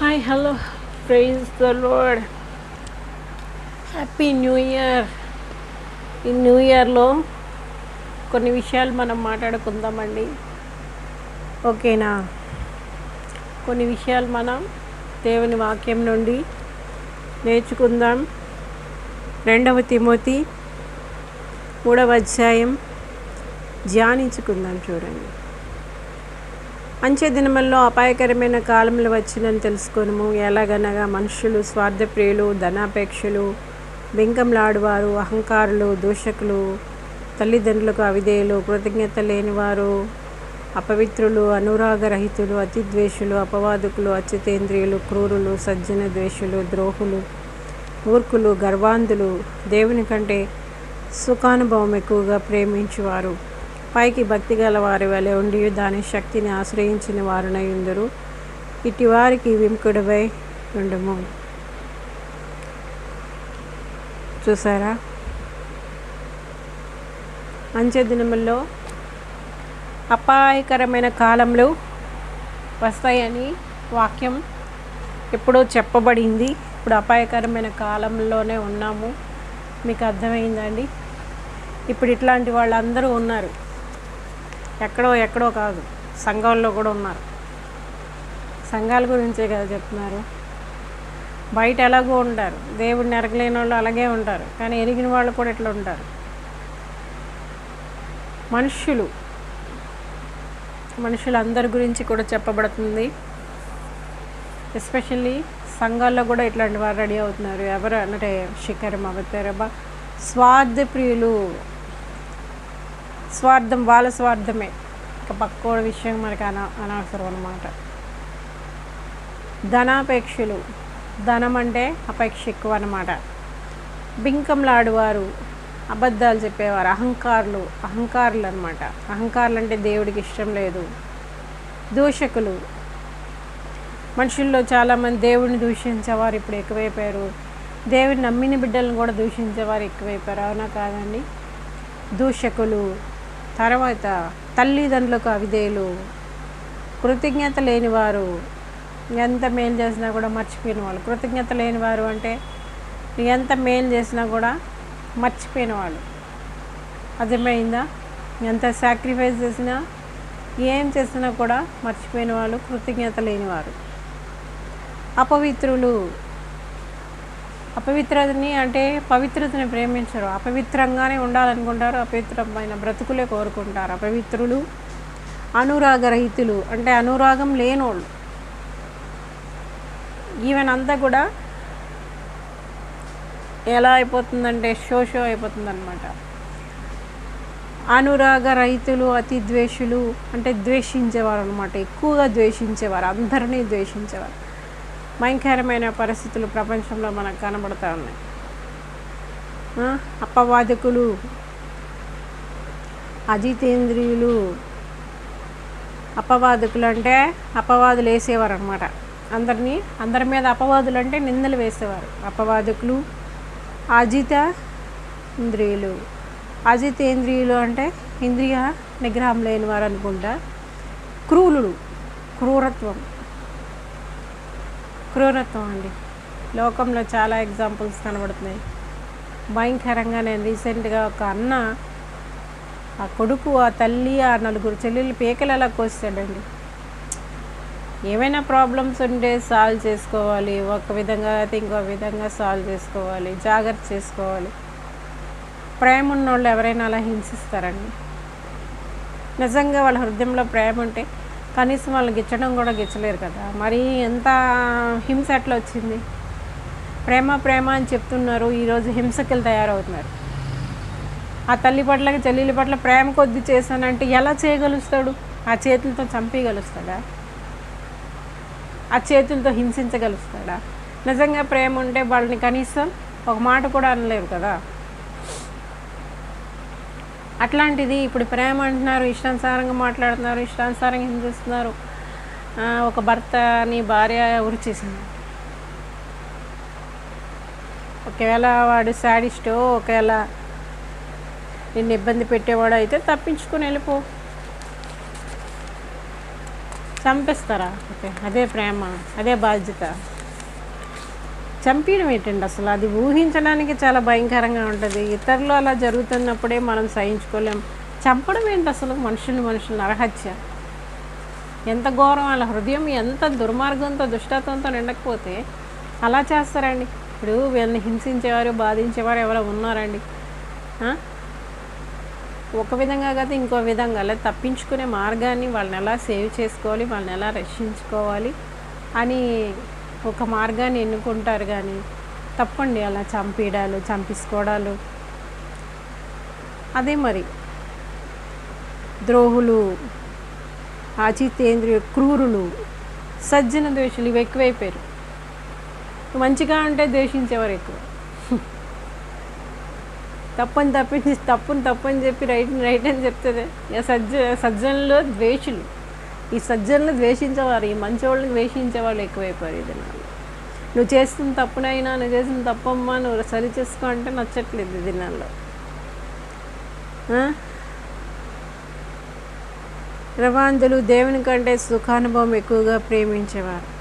Hi hello praise the Lord happy new year ఈ new ఇయర్లో కొన్ని విషయాలు మనం మాట్లాడుకుందామండి. ఓకేనా కొన్ని విషయాలు మనం దేవుని వాక్యం నుండి నేర్చుకుందాం. రెండవ తిమోతి మూడవ అధ్యాయం. ధ్యానించుకుందాం చూడండి. అంచె దినముల్లో అపాయకరమైన కాలములు వచ్చినని తెలుసుకొనుము. ఎలాగనగా మనుషులు స్వార్థప్రియులు ధనాపేక్షలు బెంకంలాడువారు అహంకారులు దూషకులు తల్లిదండ్రులకు అవిధేయులు కృతజ్ఞత లేనివారు అపవిత్రులు అనురాగరహితులు అతిద్వేషులు అపవాదుకులు అచ్యుతేంద్రియులు క్రూరులు సజ్జన ద్వేషులు ద్రోహులు మూర్ఖులు గర్వాంధులు దేవుని కంటే సుఖానుభవం ఎక్కువగా ప్రేమించువారు. పైకి భక్తి గల వారి వలె ఉండి దాని శక్తిని ఆశ్రయించిన వారునై ఉందరు. ఇటు వారికి విముకుడవై ఉండము. చూసారా? అంచె దినముల్లో అపాయకరమైన కాలంలో వస్తాయని వాక్యం ఎప్పుడో చెప్పబడింది. ఇప్పుడు అపాయకరమైన కాలంలోనే ఉన్నాము. మీకు అర్థమైందండి ఇప్పుడు ఇట్లాంటి వాళ్ళందరూ ఉన్నారు. ఎక్కడో ఎక్కడో కాదు సంఘాల్లో కూడా ఉన్నారు. సంఘాల గురించే కదా చెప్తున్నారు. బయట ఎలాగో ఉంటారు. దేవుడిని ఎరగలేని వాళ్ళు అలాగే ఉంటారు. కానీ ఎరిగిన వాళ్ళు కూడా ఇట్లా ఉంటారు. మనుషులు మనుషులందరి గురించి కూడా చెప్పబడుతుంది. ఎస్పెషల్లీ సంఘాల్లో కూడా ఇట్లాంటి వారు రెడీ అవుతున్నారు. ఎవరు అంటే శిఖరం అవతారబా స్వార్థ ప్రియులు స్వార్థం వాళ్ళ స్వార్థమే. ఇక పక్కోడి విషయం మనకి అన అనవసరం అనమాట ధనాపేక్షలు. ధనం అంటే అపేక్ష ఎక్కువ అనమాట బింకంలాడువారు అబద్ధాలు చెప్పేవారు అహంకారులు అహంకారులు అనమాట అహంకారులు అంటే దేవుడికి ఇష్టం లేదు. దూషకులు. మనుషుల్లో చాలామంది దేవుడిని దూషించేవారు ఇప్పుడు ఎక్కువైపోయారు. దేవుడిని నమ్మిన బిడ్డలను కూడా దూషించేవారు ఎక్కువైపోయారు. అవునా కాదండి? దూషకులు. తర్వాత తల్లిదండ్రులకు అవిధేయులు కృతజ్ఞత లేనివారు ఎంత మేలు చేసినా కూడా మర్చిపోయిన వాళ్ళు. కృతజ్ఞత లేనివారు అంటే ఎంత మేలు చేసినా కూడా మర్చిపోయిన వాళ్ళు. అర్థమైందా? ఎంత సాక్రిఫైస్ చేసినా ఏం చేసినా కూడా మర్చిపోయిన వాళ్ళు కృతజ్ఞత లేనివారు. అపవిత్రులు అపవిత్రతని అంటే పవిత్రతని ప్రేమించరు. అపవిత్రంగానే ఉండాలనుకుంటారు. అపవిత్రమైన బ్రతుకులే కోరుకుంటారు. అపవిత్రులు అనురాగరహితులు అంటే అనురాగం లేనోళ్ళు. ఈవెన్ అంతా కూడా ఎలా అయిపోతుందంటే షో షో అయిపోతుందన్నమాట. అనురాగ రైతులు అతి ద్వేషులు అంటే ద్వేషించేవారు అనమాట ఎక్కువగా ద్వేషించేవారు. అందరినీ ద్వేషించేవారు. భయంకరమైన పరిస్థితులు ప్రపంచంలో మనకు కనబడుతూ ఉన్నాయి. అపవాదకులు అజితేంద్రియులు అపవాదకులు అంటే అపవాదులు వేసేవారు అనమాట అందరినీ అందరి మీద అపవాదులు అంటే నిందలు వేసేవారు. అపవాదకులు అజిత ఇంద్రియులు అజితేంద్రియులు అంటే ఇంద్రియ నిగ్రహం లేని వారు అనుకుంటా. క్రూరుడు క్రూరత్వం. క్రూరత్వం అండి. లోకంలో చాలా ఎగ్జాంపుల్స్ కనబడుతున్నాయి. భయంకరంగా నేను రీసెంట్గా ఒక అన్న ఆ కొడుకు ఆ తల్లి ఆ నలుగురు చెల్లెలు పీకలు ఎలా కోస్తాడండి ఏమైనా ప్రాబ్లమ్స్ ఉంటే సాల్వ్ చేసుకోవాలి. ఒక విధంగా అయితే ఇంకో విధంగా సాల్వ్ చేసుకోవాలి. జాగ్రత్త చేసుకోవాలి. ప్రేమ ఉన్న వాళ్ళు ఎవరైనా అలా హింసిస్తారండి. నిజంగా వాళ్ళ హృదయంలో ప్రేమ ఉంటే కనీసం వాళ్ళు గిచ్చడం కూడా గిచ్చలేరు కదా. మరి ఎంత హింస ఎట్లా వచ్చింది? ప్రేమ ప్రేమ అని చెప్తున్నారు. ఈరోజు హింసకులు తయారవుతున్నారు. ఆ తల్లి పట్ల చెల్లెలి పట్ల ప్రేమ కొద్ది చేశానంటే ఎలా చేయగలుస్తాడు? ఆ చేతులతో చంపేయగలుస్తాడా? ఆ చేతులతో హింసించగలుస్తాడా? నిజంగా ప్రేమ ఉంటే వాళ్ళని కనీసం ఒక మాట కూడా అనలేరు కదా. అట్లాంటిది ఇప్పుడు ప్రేమ అంటున్నారు ఇష్టానుసారంగా మాట్లాడుతున్నారు ఇష్టానుసారంగా హింసిస్తున్నారు. ఒక భర్తని భార్య ఉరిచేసింది. ఒకవేళ వాడు శాడిస్టో ఒకవేళ నిన్ను ఇబ్బంది పెట్టేవాడు అయితే తప్పించుకుని వెళ్ళిపో. చంపేస్తారా? ఓకే అదే ప్రేమ అదే బాధ్యత. చంపేయడం ఏంటండి అసలు? అది ఊహించడానికి చాలా భయంకరంగా ఉంటుంది. ఇతరులు అలా జరుగుతున్నప్పుడే మనం సహించుకోలేం. చంపడం ఏంటి అసలు? మనుషులు మనుషులు అర్హత్య. ఎంత ఘోరం వాళ్ళ హృదయం ఎంత దుర్మార్గంతో దుష్టత్వంతో నిండకపోతే అలా చేస్తారండి. ఇప్పుడు వీళ్ళని హింసించేవారు బాధించేవారు ఎవరో ఉన్నారండి. ఒక విధంగా కాదు ఇంకో విధంగా. లేదా తప్పించుకునే మార్గాన్ని వాళ్ళని ఎలా సేవ్ చేసుకోవాలి వాళ్ళని ఎలా రక్షించుకోవాలి అని ఒక మార్గాన్ని ఎన్నుకుంటారు కానీ తప్పండి అలా చంపేయడాలు చంపించుకోవడాలు అదే మరి ద్రోహులు ఆచితేంద్రియ క్రూరులు సజ్జన ద్వేషులు ఇవి ఎక్కువైపోయారు. మంచిగా ఉంటే ద్వేషించేవారు ఎక్కువ. తప్పని తప్పించి తప్పుని తప్పని చెప్పి రైట్ రైట్ అని చెప్తుంది సజ్జ సజ్జనులు ద్వేషులు. ఈ సజ్జనులు ద్వేషించేవారు ఈ మంచోళ్ళని ద్వేషించే వాళ్ళు ఎక్కువైపోయారు ఈ దినాల్లో. నువ్వు చేస్తున్న తప్పునైనా నువ్వు చేసిన తప్పమ్మా నువ్వు సరి చేసుకో అంటే నచ్చట్లేదు ఈ దినాల్లో. రవాంధులు దేవుని కంటే సుఖానుభవం ఎక్కువగా ప్రేమించేవారు.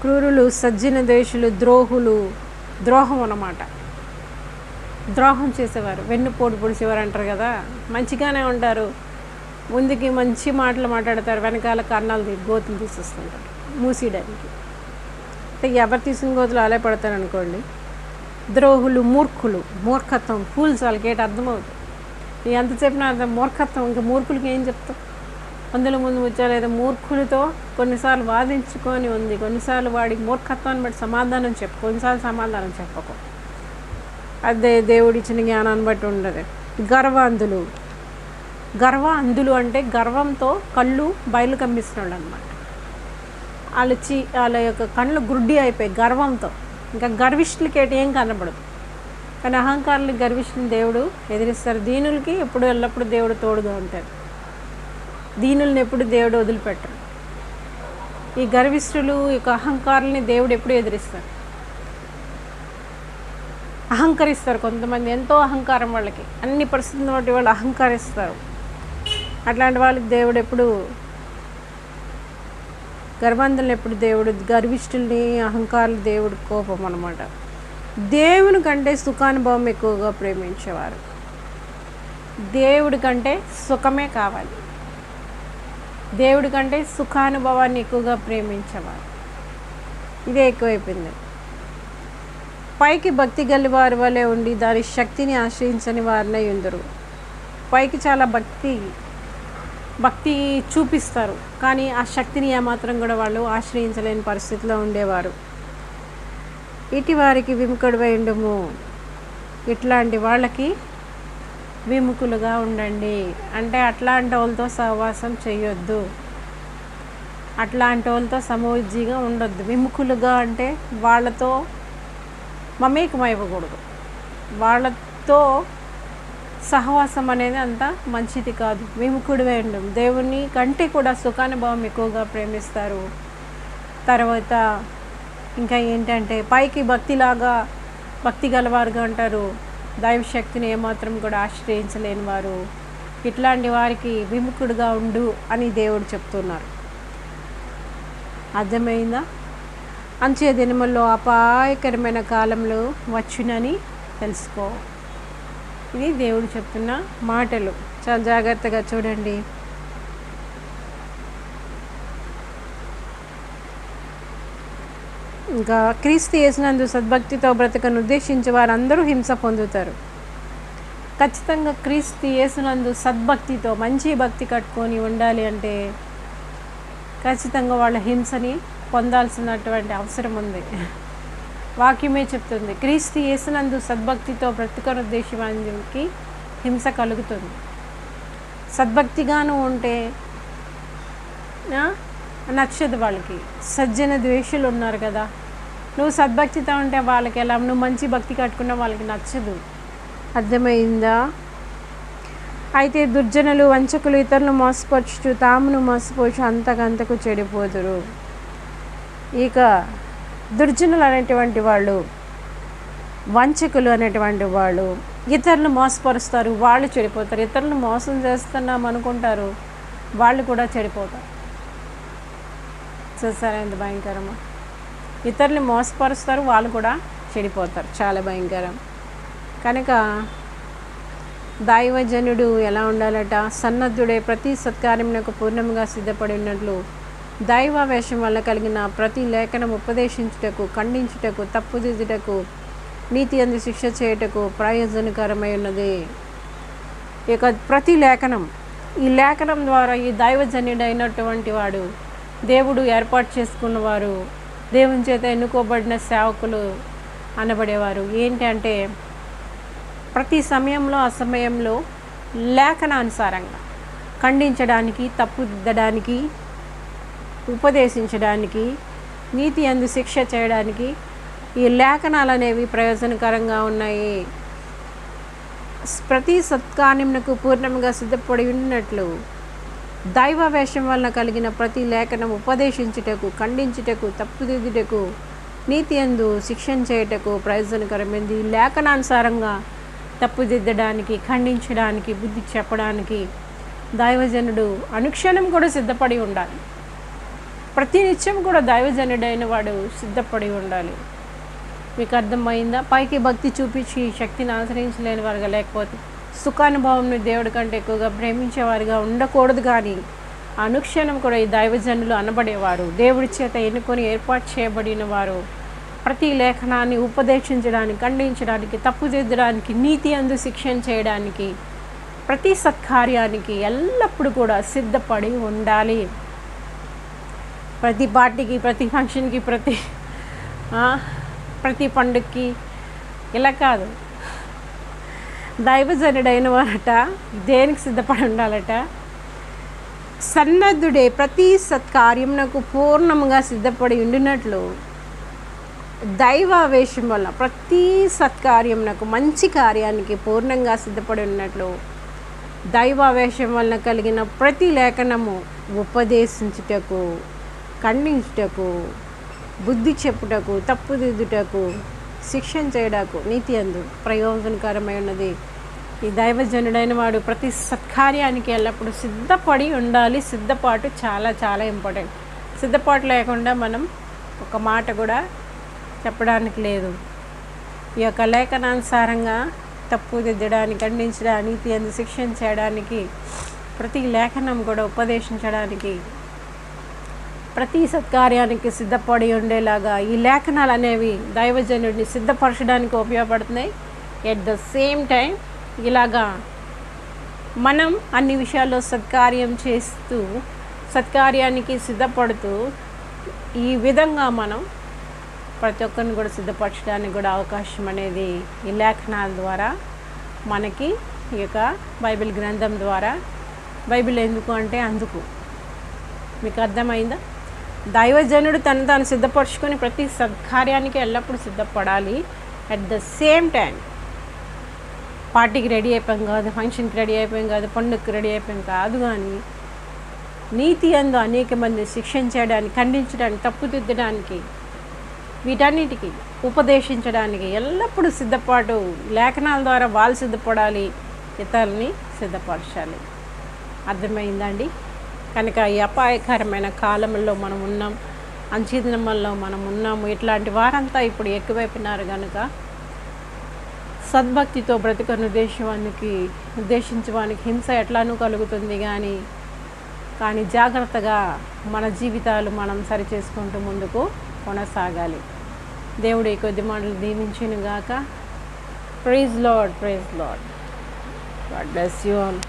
క్రూరులు సజ్జన ద్వేషులు ద్రోహులు ద్రోహం అన్నమాట. ద్రోహం చేసేవారు. వెన్నుపోటు పొడిచేవారు అంటారు కదా. మంచిగానే ఉంటారు. ముందుకి మంచి మాటలు మాట్లాడతారు వెనకాల కన్నాలు గోతులు తీసేస్తుంటారు. మూసేయడానికి. అంటే ఎవరు తీసిన గోతులు అలా పడతారు అనుకోండి ద్రోహులు మూర్ఖులు మూర్ఖత్వం ఫూల్స్ వాళ్ళకి ఏంటి అర్థమవుతుంది? నీ ఎంత చెప్పినా అర్థం మూర్ఖత్వం ఇంకా మూర్ఖులకి ఏం చెప్తావు అందులో ముందు ముచ్చాలేదో మూర్ఖులతో కొన్నిసార్లు వాదించుకొని ఉంది కొన్నిసార్లు వాడికి మూర్ఖత్వాన్ని బట్టి సమాధానం చెప్పు కొన్నిసార్లు సమాధానం చెప్పకు. అదే దేవుడిచ్చిన జ్ఞానాన్ని బట్టి ఉండదు. గర్వాంధులు గర్వ అంధులు అంటే గర్వంతో కళ్ళు బయలు కమ్మిస్తున్నాడు అనమాట వాళ్ళ చి వాళ్ళ యొక్క కళ్ళు గుడ్డి అయిపోయి గర్వంతో. ఇంకా గర్విష్ఠులకి ఏంటి ఏం కనబడదు. కానీ అహంకారులు గర్విష్ఠుని దేవుడు ఎదిరిస్తారు. దీనులకి ఎప్పుడు ఎల్లప్పుడూ దేవుడు తోడుగా ఉంటాడు. దీనుల్ని ఎప్పుడు దేవుడు వదిలిపెట్టరు ఈ గర్విష్ఠులు ఈ యొక్క అహంకారుల్ని దేవుడు ఎప్పుడు ఎదిరిస్తారు? అహంకరిస్తారు కొంతమంది. ఎంతో అహంకారం వాళ్ళకి. అన్ని పరిస్థితులను బట్టి వాళ్ళు అహంకరిస్తారు. అట్లాంటి వాళ్ళకి దేవుడు ఎప్పుడు గర్భంధులను ఎప్పుడు దేవుడు గర్విష్ఠుల్ని అహంకారులు దేవుడు కోపం అనమాట దేవుని కంటే సుఖానుభవం ఎక్కువగా ప్రేమించేవారు. దేవుడి కంటే సుఖమే కావాలి. దేవుడి కంటే సుఖానుభవాన్ని ఎక్కువగా ప్రేమించేవారు. ఇదే ఎక్కువైపోయింది. పైకి భక్తి గల్లి వారి వలె ఉండి దాని శక్తిని ఆశ్రయించని వారినే ఉందరు. పైకి చాలా భక్తి భక్తి చూపిస్తారు. కానీ ఆ శక్తిని ఏమాత్రం కూడా వాళ్ళు ఆశ్రయించలేని పరిస్థితిలో ఉండేవారు. ఇటీవారికి వారికి విముఖుడువై ఇట్లాంటి వాళ్ళకి విముఖులుగా ఉండండి. అంటే అట్లాంటి వాళ్ళతో సహవాసం చేయొద్దు. అట్లాంటి వాళ్ళతో సమోజ్జీగా ఉండొద్దు. విముఖులుగా అంటే వాళ్ళతో మమేకమైవ్వకూడదు వాళ్ళతో సహవాసం అనేది అంత మంచిది కాదు. విముఖుడు వేయండి దేవుని కంటే కూడా సుఖానుభవం ఎక్కువగా ప్రేమిస్తారు. తర్వాత ఇంకా ఏంటంటే పైకి భక్తిలాగా భక్తి గలవారుగా అంటారు. దైవశక్తిని ఏమాత్రం కూడా ఆశ్రయించలేని వారు. ఇట్లాంటి వారికి విముఖుడుగా ఉండు అని దేవుడు చెప్తున్నారు. అర్థమైందా? అంచే దినముల్లో అపాయకరమైన కాలంలో వచ్చునని తెలుసుకో. ఇది దేవుడు చెప్తున్న మాటలు. చాలా జాగ్రత్తగా చూడండి. ఇంకా క్రీస్తు చేసినందు సద్భక్తితో బ్రతకను ఉద్దేశించి వారందరూ హింస పొందుతారు. ఖచ్చితంగా క్రీస్తు చేసినందు సద్భక్తితో మంచి భక్తి కట్టుకొని ఉండాలి అంటే ఖచ్చితంగా వాళ్ళ హింసని పొందాల్సినటువంటి అవసరం ఉంది. వాక్యమే చెప్తుంది. క్రీస్తు యేసునందు సద్భక్తితో బ్రతుకను ఉద్దేశానికి హింస కలుగుతుంది. సద్భక్తిగాను ఉంటే నచ్చదు వాళ్ళకి. సజ్జన ద్వేషులు ఉన్నారు కదా. నువ్వు సద్భక్తితో ఉంటే వాళ్ళకి ఎలా? నువ్వు మంచి భక్తి కట్టుకున్న వాళ్ళకి నచ్చదు. అర్థమైందా? అయితే దుర్జనులు వంచకులు ఇతరులు మోసపరచుచు తామును మోసపోచు అంతకంతకు చెడిపోదురు. ఇక దుర్జనులు అనేటువంటి వాళ్ళు వంచకులు అనేటువంటి వాళ్ళు ఇతరులు మోసపరుస్తారు వాళ్ళు చెడిపోతారు. ఇతరులను మోసం చేస్తున్నాం అనుకుంటారు వాళ్ళు కూడా చెడిపోతారు. చూసారా ఎంత భయంకరమా? ఇతరుల్ని మోసపరుస్తారు వాళ్ళు కూడా చెడిపోతారు. చాలా భయంకరం. కనుక దైవజనుడు ఎలా ఉండాలట? సన్నద్ధుడే ప్రతి సత్కార్యమునకు పూర్ణంగా సిద్ధపడి ఉన్నట్లు దైవావేశం వల్ల కలిగిన ప్రతి లేఖనం ఉపదేశించుటకు ఖండించుటకు తప్పుదిద్దుటకు నీతి అంది శిక్ష చేయుటకు ప్రయోజనకరమై ఉన్నది. ఇక ప్రతి లేఖనం ఈ లేఖనం ద్వారా ఈ దైవజన్యుడైనటువంటి వాడు దేవుడు ఏర్పాటు చేసుకున్నవారు దేవుని చేత ఎన్నుకోబడిన సేవకులు అనబడేవారు. ఏంటంటే ప్రతి సమయంలో అసమయంలో లేఖనానుసారంగా ఖండించడానికి తప్పుదిద్దడానికి ఉపదేశించడానికి నీతి అందు శిక్ష చేయడానికి ఈ లేఖనాలు అనేవి ప్రయోజనకరంగా ఉన్నాయి. ప్రతి సత్కార్యమునకు పూర్ణంగా సిద్ధపడి ఉన్నట్లు దైవ వేషం వలన కలిగిన ప్రతి లేఖనం ఉపదేశించుటకు ఖండించుటకు తప్పుదిద్దుటకు నీతి అందు శిక్షణ చేయుటకు ప్రయోజనకరమైంది. లేఖనానుసారంగా తప్పుదిద్దడానికి ఖండించడానికి బుద్ధి చెప్పడానికి దైవజనుడు అనుక్షణం కూడా సిద్ధపడి ఉండాలి. ప్రతి నిత్యం కూడా దైవజనుడైన వాడు సిద్ధపడి ఉండాలి. మీకు అర్థమైందా? పైకి భక్తి చూపించి శక్తిని ఆశ్రయించలేని వారుగా లేకపోతే సుఖానుభవంను దేవుడి కంటే ఎక్కువగా ప్రేమించేవారుగా ఉండకూడదు కానీ అనుక్షణం కూడా ఈ దైవజనులు అనబడేవారు. దేవుడి చేత ఎన్నుకొని ఏర్పాటు చేయబడిన వారు ప్రతి లేఖనాన్ని ఉపదేశించడానికి ఖండించడానికి తప్పుదిద్దడానికి నీతి అందు శిక్షణ చేయడానికి ప్రతి సత్కార్యానికి ఎల్లప్పుడూ కూడా సిద్ధపడి ఉండాలి. ప్రతి పార్టీకి ప్రతి ఫంక్షన్కి ప్రతి ప్రతి పండుగకి ఇలా కాదు. దైవజనుడైన వారట దేనికి సిద్ధపడి ఉండాలట? సన్నద్ధుడే ప్రతి సత్కార్యమునకు పూర్ణముగా సిద్ధపడి ఉండినట్లు దైవావేశం వల్ల ప్రతి సత్కార్యమునకు మంచి కార్యానికి పూర్ణంగా సిద్ధపడి ఉన్నట్లు దైవావేశం వలన కలిగిన ప్రతి లేఖనము ఉపదేశించుటకు ఖండించుటకు బుద్ధి చెప్పుటకు తప్పుదిద్దుటకు శిక్షణ చేయడకు నీతి అందు ప్రయోజనకరమై ఉన్నది ఈ దైవజనుడైన వాడు ప్రతి సత్కార్యానికి ఎల్లప్పుడూ సిద్ధపడి ఉండాలి. సిద్ధపాటు చాలా చాలా ఇంపార్టెంట్. సిద్ధపాటు లేకుండా మనం ఒక మాట కూడా చెప్పడానికి లేదు. ఈ యొక్క లేఖనానుసారంగా తప్పు దిద్దడానికి ఖండించడానికి నీతి అందు శిక్షణ చేయడానికి ప్రతి లేఖనం కూడా ఉపదేశించడానికి ప్రతి సత్కార్యానికి సిద్ధపడి ఉండేలాగా ఈ లేఖనాలు అనేవి దైవజనుడిని సిద్ధపరచడానికి ఉపయోగపడుతున్నాయి. ఎట్ ద సేమ్ టైం ఇలాగా మనం అన్ని విషయాల్లో సత్కార్యం చేస్తూ సత్కార్యానికి సిద్ధపడుతూ ఈ విధంగా మనం ప్రతి ఒక్కరిని కూడా సిద్ధపరచడానికి కూడా అవకాశం అనేది ఈ లేఖనాల ద్వారా మనకి ఈ యొక్క బైబిల్ గ్రంథం ద్వారా బైబిల్ ఎందుకు అంటే అందుకు. మీకు అర్థమైందా? దైవజనుడు తను తాను సిద్ధపరచుకొని ప్రతి సత్కార్యానికి ఎల్లప్పుడూ సిద్ధపడాలి. అట్ ద సేమ్ టైం పార్టీకి రెడీ అయిపోయాం కాదు ఫంక్షన్కి రెడీ అయిపోయాం కాదు పండుగకి రెడీ అయిపోయాం కాదు కానీ నీతి అందు అనేక మంది శిక్షణ చేయడానికి ఖండించడానికి తప్పుదిద్దడానికి వీటన్నిటికీ ఉపదేశించడానికి ఎల్లప్పుడూ సిద్ధపాటు లేఖనాల ద్వారా వాళ్ళు సిద్ధపడాలి ఇతరులని సిద్ధపరచాలి. అర్థమైందండి కనుక ఈ అపాయకరమైన కాలంలో మనం ఉన్నాం అంచిదినమల్లో మనం ఉన్నాము ఇట్లాంటి వారంతా ఇప్పుడు ఎక్కువైపోయినారు కనుక సద్భక్తితో బ్రతుకను ఉద్దేశానికి ఉద్దేశించడానికి హింస ఎట్లానూ కలుగుతుంది కానీ కానీ జాగ్రత్తగా మన జీవితాలు మనం సరిచేసుకుంటూ ముందుకు కొనసాగాలి. దేవుడు ఈ కొద్ది మాటలు దీవించిన గాక praise Lord praise Lord God bless you all